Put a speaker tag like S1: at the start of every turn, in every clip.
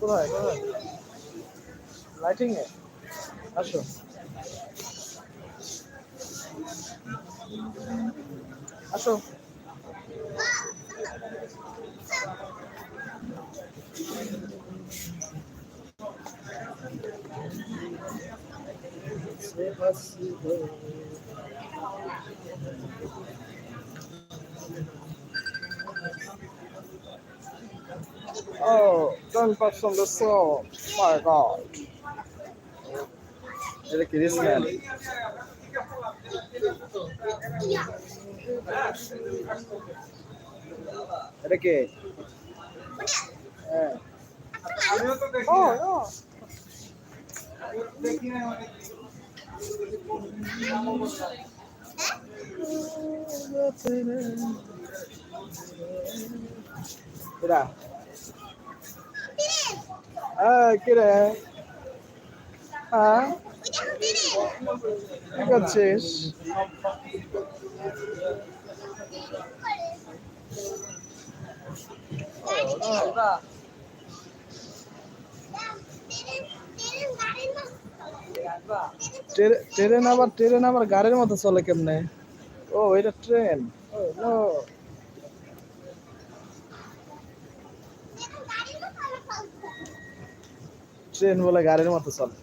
S1: কোথায় কোথায়? লাইটিং এ? আসো। আসো। Thank you. Oh, don't pass on the song. My God. এটা কি রিস্ক ম্যান এটা কে হ্যাঁ ও ও এরা হ্যাঁ কে রে? হ্যাঁ কি করছিস ট্রেন আবার ট্রেন আবার গাড়ির মতো চলে কেমনে? ও, এটা ট্রেন। ও ট্রেন বলে গাড়ির মতো চলে।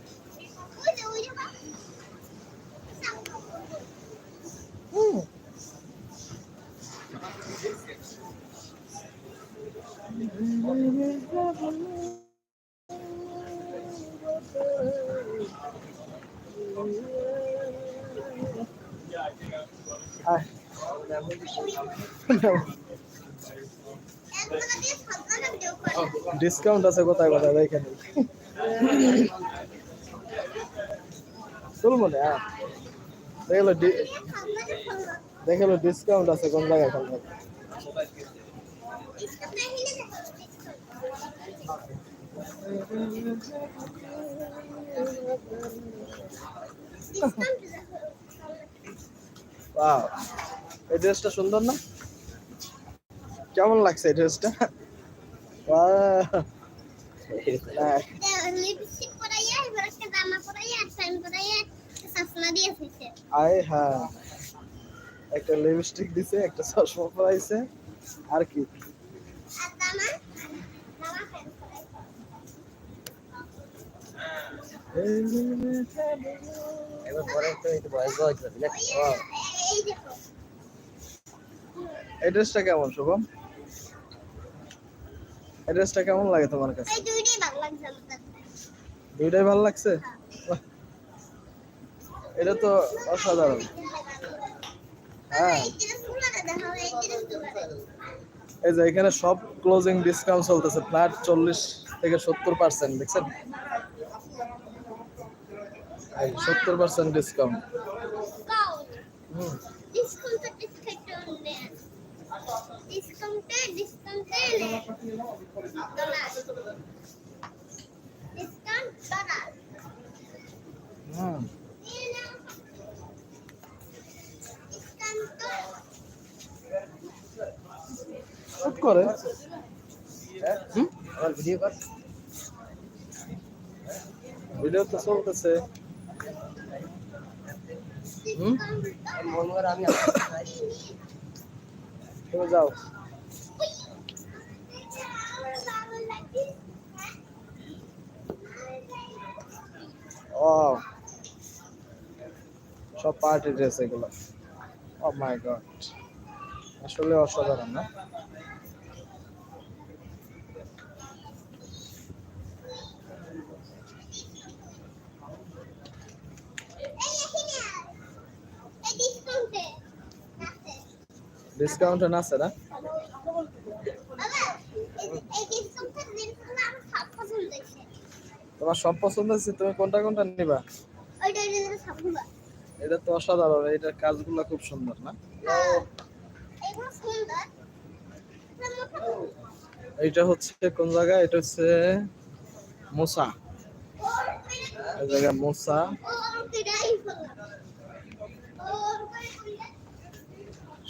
S1: ডিসকাউন্ট আছে কোথায় কোথায়? দেখেন চলবো না দেখল দেখল ডিসকাউন্ট আছে কোন জায়গায় কোন এই ড্রেসটা সুন্দর না? কেমন লাগছে এই ড্রেসটা
S2: লিপস্টিক পরাইয়া এবার একটা জামা পরাইয়া আর সাইন পরাইয়া চশমা দিয়ে এসেছে
S1: আয় হ্যাঁ। একটা লিপস্টিক দিছে একটা চশমা পরাইছে আর কি।
S3: এই
S1: ড্রেসটা কেমন শুভম? এই ড্রেসটা কেমন লাগে তোমার কাছে?
S2: এই দুইটাই ভালো লাগছে
S1: দুইটাই ভালো লাগছে? বাহ। এটা তো অসাধারণ। হ্যাঁ।
S2: এই
S1: যে এখানে সব ক্লোজিং ডিসকাউন্ট চলতেছে ফ্ল্যাট চল্লিশ থেকে সত্তর পার্সেন্ট দেখছেন? সত্তর পার্সেন্ট ডিসকাউন্ট
S2: ডিসকাউন্ট ডিসকাউন্টে ডিসকাউন্টে ডিসকাউন্টে ডিসকাউন্টে ডলার ডিসকাউন্ট ডলার
S1: হুম শুট করে।
S3: ভিডিও কর।
S1: ভিডিও তো চলতেছে।
S3: মন
S1: তুমি যাও। ও সব পার্টি ড্রেস এগুলো। ও মাই গড আসলে অসাধারণ না? ডিসকাউন্ট আছে না
S2: পছন্দ হয়েছে
S1: তোমার সব পছন্দ হচ্ছে তুমি কোনটা কোনটা নিবা? এটা তো অসাধারণ, এটার কাজগুলো খুব সুন্দর, না?
S2: এটা
S1: হচ্ছে কোন জায়গায়? এটা হচ্ছে মোসা। এই জায়গায় মোসা
S2: ওর কিরাই বললাম ওর করে কইলা
S1: সে না
S2: বাবা এই মার্বেলগুলো দেখো বাবা বাবা
S1: হ্যাঁ
S2: খুলে মার্বেলগুলো দেখো খুলে খুলে মার্বেল ভিডিও করো ওই পাশে মার্বেল খুলে খুলে মার্বেল
S1: মার্বেল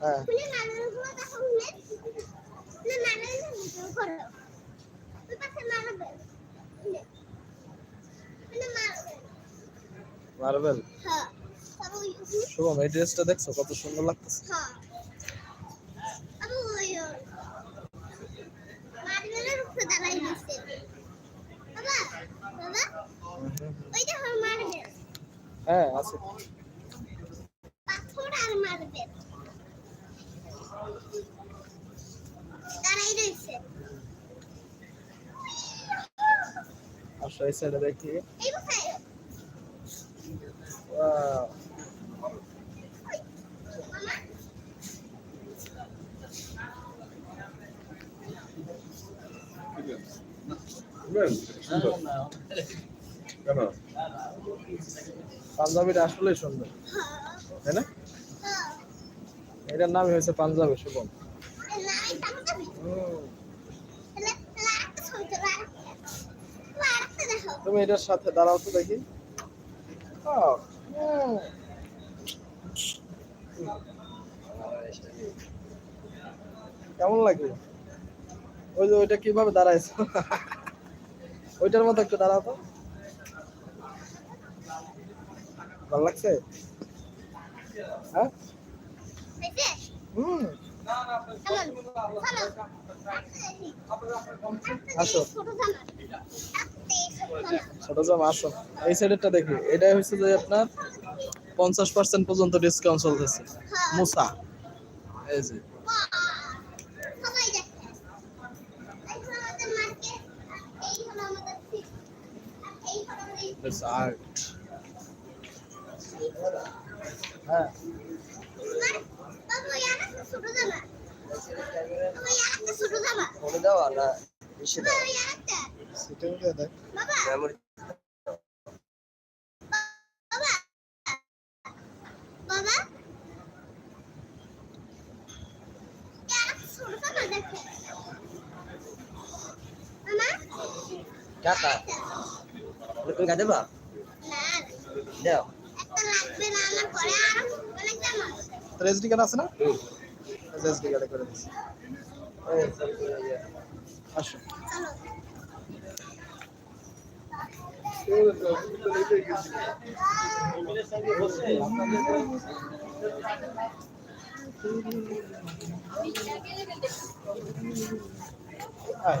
S2: হ্যাঁ। তারপর ওই ওখানে
S1: শুভম এই ড্রেসটা দেখছ? কত সুন্দর লাগতেছে।
S2: হ্যাঁ আবু ওই মার্বেলের উপরে দাঁড়াই দিচ্ছে বাবা বাবা ওই দেখো মার্বেল
S1: হ্যাঁ আছে
S2: পাথর আর মার্বেল দাঁড়াই রয়েছে
S1: আসো এই সাইডে দেখি
S2: এই কোথায়
S1: Wow. পাঞ্জাবিটা আসলে সুন্দর। তাই না? এটার নামই হয়েছে পাঞ্জাবি, শুভম। তুমি এটার সাথে দাঁড়াও তো দেখি। কেমন লাগল? ওই যে ওইটা কীভাবে দাঁড়াইছো? ওইটার মতো একটু দাঁড়াও তো। ভালো লাগছে? হ্যাঁ? হুম। আসো।
S2: জামা ছোট জামা
S1: আসো। এই সাইডেরটা দেখি। এটাই হচ্ছে যে আপনার পঞ্চাশ পার্সেন্ট পর্যন্ত ডিসকাউন্ট চলতেছে।
S2: হ্যাঁ।
S1: মুসা। এই যে। this art.
S2: Ha. Baba yanık mı soruda mı? Baba yanık da
S3: soruda mı? Onu da
S2: var
S3: ha.
S2: İşi de.
S1: Baba yanık da.
S2: Sıkıntı
S3: da.
S2: Baba. Memur. Baba. Baba. Yanık soruda mı? Mama.
S3: Kata. তুমি গায়ে দেবা
S2: না
S3: দাও
S1: SD card আছে না? SD কার্ডে করে দিচ্ছি। আসো। আয়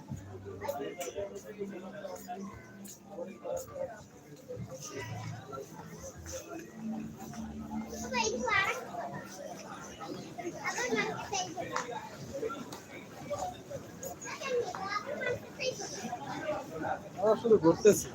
S1: শুধু ঘুরতেছি।